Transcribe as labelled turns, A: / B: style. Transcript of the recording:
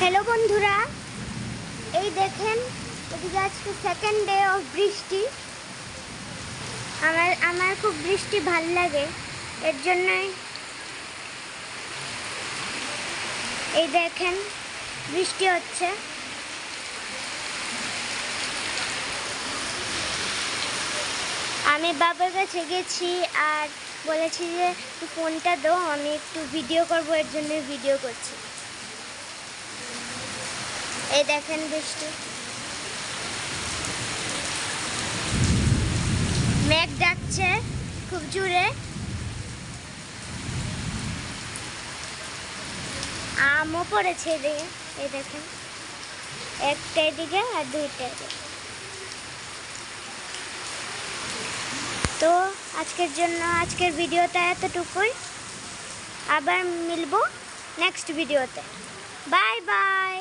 A: Hello বন্ধুরা। এই দেখেন, এদিকে আজকে সেকেন্ড ডে অফ বৃষ্টি। আমার আমার খুব বৃষ্টি ভালো লাগে। এর জন্যই এই দেখেন, বৃষ্টি হচ্ছে। আমি বাবার কাছে গেছি আর বলেছি যে ফোনটা দাও, আমি একটু ভিডিও করব, এর জন্য ভিডিও করছি। এই দেখেন বৃষ্টি। মেঘ ডাকছে খুব জোরে। আমও পড়েছে এদিকে এই দেখেন। একটা এদিকে আর দুইটা এদিকে। তো আজকের জন্য আজকের ভিডিওটা এতটুকুই। আবার মিলবো নেক্সট ভিডিওতে। Bye bye.